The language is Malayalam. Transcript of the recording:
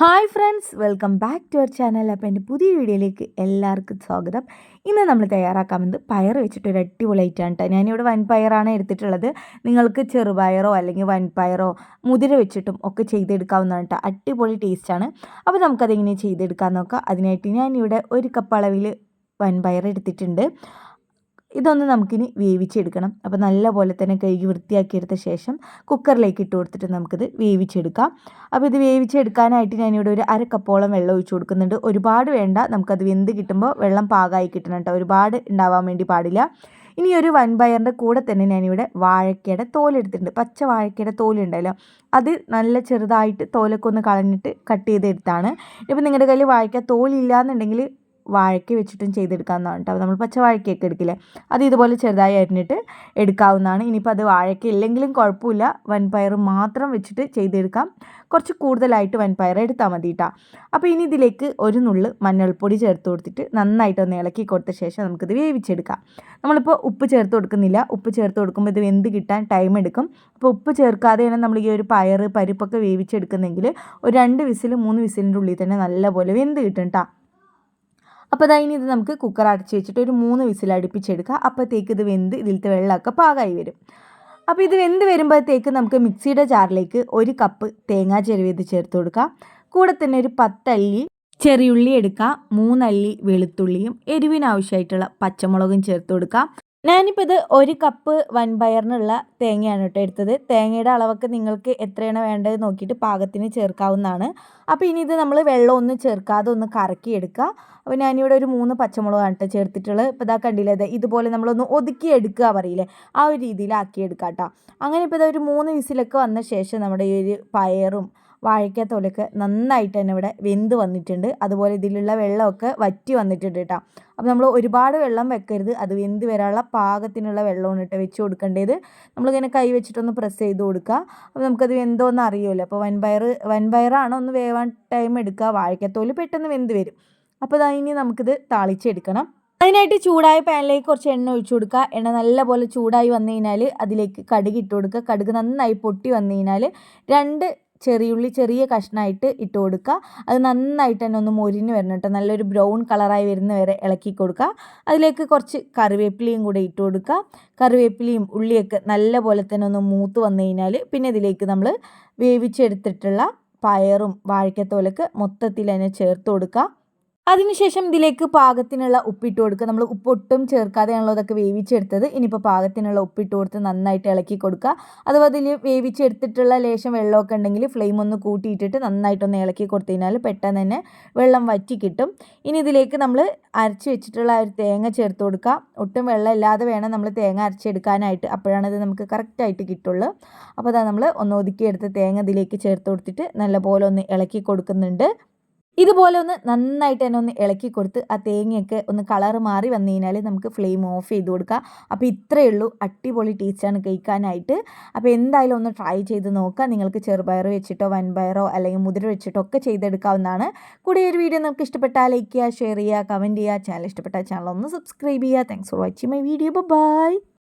Hi friends welcome back to our channel. അപ്പോൾ എന്റെ പുതിയ വീഡിയോയിലേക്ക് എല്ലാവർക്കും സ്വാഗതം. ഇന്ന് നമ്മൾ തയ്യാറാക്കാമെന്ന് പയർ വെച്ചിട്ട് ഒരു അടിപൊളി ഐറ്റാണ് കേട്ടോ ഞാനിവിടെ വൻപയറാണ് എടുത്തിട്ടുള്ളത്. നിങ്ങൾക്ക് ചെറുപയറോ അല്ലെങ്കിൽ വൻപയറോ മുതിര വെച്ചിട്ടും ഒക്കെ ചെയ്തെടുക്കാവുന്നതാണ് കേട്ടോ അടിപൊളി ടേസ്റ്റാണ് അപ്പോൾ നമുക്കതെങ്ങനെ ചെയ്തെടുക്കാൻ നോക്കാം. അതിനായിട്ട് ഞാനിവിടെ ഒരു കപ്പ് അളവിൽ വൻപയർ എടുത്തിട്ടുണ്ട്. ഇതൊന്ന് നമുക്കിനി വേവിച്ചെടുക്കണം. അപ്പോൾ നല്ലപോലെ തന്നെ കഴുകി വൃത്തിയാക്കിയെടുത്ത ശേഷം കുക്കറിലേക്ക് ഇട്ട് കൊടുത്തിട്ട് നമുക്കിത് വേവിച്ചെടുക്കാം. അപ്പോൾ ഇത് വേവിച്ചെടുക്കാനായിട്ട് ഞാനിവിടെ ഒരു അര കപ്പോളം വെള്ളം ഒഴിച്ചു കൊടുക്കുന്നുണ്ട്. ഒരുപാട് വേണ്ട. നമുക്കത് വെന്ത് കിട്ടുമ്പോൾ വെള്ളം പാകമായി കിട്ടണം കേട്ടോ. ഒരുപാട് ഉണ്ടാവാൻ വേണ്ടി പാടില്ല. ഇനി ഒരു വൻപയറിന്റെ കൂടെ തന്നെ ഞാനിവിടെ വാഴക്കയുടെ തോലെടുത്തിട്ടുണ്ട് പച്ച വാഴക്കയുടെ തോലുണ്ടല്ലോ അത് നല്ല ചെറുതായിട്ട് തോലൊക്കെ ഒന്ന് കളഞ്ഞിട്ട് കട്ട് ചെയ്തെടുത്താണ്. ഇപ്പം നിങ്ങളുടെ കയ്യിൽ വാഴക്ക തോലില്ല എന്നുണ്ടെങ്കിൽ വാഴയ്ക്ക വെച്ചിട്ടും ചെയ്തെടുക്കാവുന്നതാണ് കേട്ടോ. നമ്മൾ പച്ച വാഴയ്ക്കൊക്കെ എടുക്കില്ലേ? അത് ഇതുപോലെ ചെറുതായി അരിഞ്ഞിട്ട് എടുക്കാവുന്നതാണ്. ഇനിയിപ്പോൾ അത് വാഴയ്ക്ക ഇല്ലെങ്കിലും കുഴപ്പമില്ല. വൻപയർ മാത്രം വെച്ചിട്ട് ചെയ്തെടുക്കാം. കുറച്ച് കൂടുതലായിട്ട് വൻപയർ എടുത്താൽ മതി കേട്ടോ. അപ്പോൾ ഇനി ഇതിലേക്ക് ഒരു നുള്ള് മഞ്ഞൾപ്പൊടി ചേർത്ത് കൊടുത്തിട്ട് നന്നായിട്ട് ഒന്ന് ഇളക്കി കൊടുത്ത ശേഷം നമുക്കിത് വേവിച്ചെടുക്കാം. നമ്മളിപ്പോൾ ഉപ്പ് ചേർത്ത് കൊടുക്കുന്നില്ല. ഉപ്പ് ചേർത്ത് കൊടുക്കുമ്പോൾ ഇത് വെന്ത് കിട്ടാൻ ടൈം എടുക്കും. അപ്പോൾ ഉപ്പ് ചേർക്കാതെയാണ് നമ്മൾ ഈ ഒരു പയർ പരിപ്പൊക്കെ വേവിച്ചെടുക്കുന്നെങ്കിൽ ഒരു രണ്ട് വിസിൽ മൂന്ന് വിസിലിന്റെ ഉള്ളിൽ തന്നെ നല്ലപോലെ വെന്ത് കിട്ടും കേട്ടോ. അപ്പോൾ അതാ ഇനി ഇത് നമുക്ക് കുക്കർ അടച്ച് വെച്ചിട്ട് ഒരു മൂന്ന് വിസിൽ അടുപ്പിച്ചെടുക്കുക. അപ്പോഴത്തേക്ക് ഇത് വെന്ത് ഇതിലത്തെ വെള്ളമൊക്കെ പാകമായി വരും. അപ്പോൾ ഇത് വെന്ത് വരുമ്പോഴത്തേക്ക് നമുക്ക് മിക്സിയുടെ ജാറിലേക്ക് ഒരു കപ്പ് തേങ്ങാ ചെരുവേത് ചേർത്ത് കൊടുക്കുക കൂടെ തന്നെ ഒരു പത്തല്ലി ചെറിയുള്ളി എടുക്കുക മൂന്നല്ലി വെളുത്തുള്ളിയും എരിവിനാവശ്യമായിട്ടുള്ള പച്ചമുളകും ചേർത്ത് കൊടുക്കുക ഞാനിപ്പോൾ ഇത് ഒരു കപ്പ് വൻപയറിനുള്ള തേങ്ങയാണ് കേട്ടോ എടുത്തത്. തേങ്ങയുടെ അളവൊക്കെ നിങ്ങൾക്ക് എത്രയാണ് വേണ്ടത് നോക്കിയിട്ട് പാകത്തിന് ചേർക്കാവുന്നതാണ്. അപ്പോൾ ഇനി ഇത് നമ്മൾ വെള്ളം ഒന്നും ചേർക്കാതെ ഒന്ന് കറക്കി എടുക്കുക. അപ്പോൾ ഞാനിവിടെ ഒരു മൂന്ന് പച്ചമുളകാണ് കേട്ടോ ചേർത്തിട്ടുള്ളത്. ഇപ്പോൾ ഇതാ കണ്ടില്ലേ ഇതുപോലെ നമ്മളൊന്ന് ഒതുക്കി എടുക്കുക പറയില്ലേ ആ ഒരു രീതിയിലാക്കി എടുക്കാം കേട്ടോ. അങ്ങനെ ഇപ്പോൾ ഇതൊരു മൂന്ന് വിസിലൊക്കെ വന്ന ശേഷം നമ്മുടെ ഈ ഒരു പയറും വാഴയ്ക്കത്തോലൊക്കെ നന്നായിട്ട് തന്നെ ഇവിടെ വെന്ത് വന്നിട്ടുണ്ട്. അതുപോലെ ഇതിലുള്ള വെള്ളമൊക്കെ വറ്റി വന്നിട്ടുണ്ട് കേട്ടോ. അപ്പോൾ നമ്മൾ ഒരുപാട് വെള്ളം വെക്കരുത്. അത് വെന്ത് വരാനുള്ള പാകത്തിനുള്ള വെള്ളമാണ് കേട്ടോ വെച്ച് കൊടുക്കേണ്ടത്. നമ്മളിങ്ങനെ കൈ വെച്ചിട്ടൊന്ന് പ്രസ് ചെയ്ത് കൊടുക്കുക. അപ്പോൾ നമുക്കത് വെന്തോന്ന് അറിയുമല്ലോ അപ്പോൾ വൻപയർ വൻപയറാണോ ഒന്ന് വേവാൻ ടൈം എടുക്കുക. വാഴയ്ക്കത്തോൽ പെട്ടെന്ന് വെന്ത് വരും. അപ്പോൾ അതാ ഇനി നമുക്കിത് താളിച്ചെടുക്കണം. അതിനായിട്ട് ചൂടായ പാനിലേക്ക് കുറച്ച് എണ്ണ ഒഴിച്ചു കൊടുക്കുക. എണ്ണ നല്ലപോലെ ചൂടായി വന്നു കഴിഞ്ഞാൽ അതിലേക്ക് കടുക് ഇട്ട് കൊടുക്കുക. കടുക് നന്നായി പൊട്ടി വന്നു കഴിഞ്ഞാൽ രണ്ട് ചെറിയുള്ളി ചെറിയ കഷ്ണമായിട്ട് ഇട്ട് കൊടുക്കുക. അത് നന്നായിട്ട് തന്നെ ഒന്ന് മൊരിഞ്ഞ് വരണം കേട്ടോ. നല്ലൊരു ബ്രൗൺ കളറായി വരുന്ന വരെ ഇളക്കി കൊടുക്കുക. അതിലേക്ക് കുറച്ച് കറിവേപ്പിലയും കൂടെ ഇട്ട് കൊടുക്കുക. കറിവേപ്പിലയും ഉള്ളിയൊക്കെ നല്ല പോലെ തന്നെ ഒന്ന് മൂത്ത് വന്നു കഴിഞ്ഞാൽ പിന്നെ ഇതിലേക്ക് നമ്മൾ വേവിച്ചെടുത്തിട്ടുള്ള പയറും വാഴക്കത്തോലൊക്കെ മൊത്തത്തിൽ തന്നെ ചേർത്ത് കൊടുക്കുക. അതിനുശേഷം ഇതിലേക്ക് പാകത്തിനുള്ള ഉപ്പിട്ട് കൊടുക്കുക. നമ്മൾ ഉപ്പൊട്ടും ചേർക്കാതെയാണല്ലോ വേവിച്ചെടുത്തത്. ഇനിയിപ്പോൾ പാകത്തിനുള്ള ഉപ്പിട്ട് കൊടുത്ത് നന്നായിട്ട് ഇളക്കി കൊടുക്കുക. അഥവാ അതിൽ വേവിച്ചെടുത്തിട്ടുള്ള ലേശം വെള്ളമൊക്കെ ഉണ്ടെങ്കിൽ ഫ്ലെയിം ഒന്ന് കൂട്ടിയിട്ടിട്ട് നന്നായിട്ടൊന്ന് ഇളക്കി കൊടുത്തു കഴിഞ്ഞാൽ പെട്ടെന്ന് തന്നെ വെള്ളം വറ്റി കിട്ടും. ഇനി ഇതിലേക്ക് നമ്മൾ അരച്ച് വെച്ചിട്ടുള്ള ഒരു തേങ്ങ ചേർത്ത് കൊടുക്കുക. ഒട്ടും വെള്ളം ഇല്ലാതെ വേണം നമ്മൾ തേങ്ങ അരച്ചെടുക്കാനായിട്ട്. അപ്പോഴാണ് ഇത് നമുക്ക് കറക്റ്റായിട്ട് കിട്ടുള്ളൂ. അപ്പോൾ അതാ നമ്മൾ ഒന്ന് ഒതുക്കിയെടുത്ത് തേങ്ങ ഇതിലേക്ക് ചേർത്ത് കൊടുത്തിട്ട് നല്ലപോലെ ഒന്ന് ഇളക്കി കൊടുക്കുന്നുണ്ട്. ഇതുപോലെ ഒന്ന് നന്നായിട്ട് തന്നെ ഒന്ന് ഇളക്കി കൊടുത്ത് ആ തേങ്ങയൊക്കെ ഒന്ന് കളർ മാറി വന്നു കഴിഞ്ഞാൽ നമുക്ക് ഫ്ലെയിം ഓഫ് ചെയ്ത് കൊടുക്കാം. അപ്പോൾ ഇത്രയേ ഉള്ളൂ. അടിപൊളി ടേസ്റ്റാണ് കഴിക്കാനായിട്ട്. അപ്പോൾ എന്തായാലും ഒന്ന് ട്രൈ ചെയ്ത് നോക്കുക നിങ്ങൾക്ക് ചെറുപയർ വെച്ചിട്ടോ വൻപയറോ അല്ലെങ്കിൽ മുതിര വെച്ചിട്ടോ ഒക്കെ ചെയ്തെടുക്കാവുന്നതാണ്. കൂടെ ഒരു വീഡിയോ നമുക്ക് ഇഷ്ടപ്പെട്ടാൽ ലൈക്ക് ചെയ്യുക ഷെയർ ചെയ്യുക കമന്റ് ചെയ്യുക. ചാനൽ ഇഷ്ടപ്പെട്ടാൽ ചാനൽ ഒന്ന് സബ്സ്ക്രൈബ് ചെയ്യുക. Thanks for watching my video bye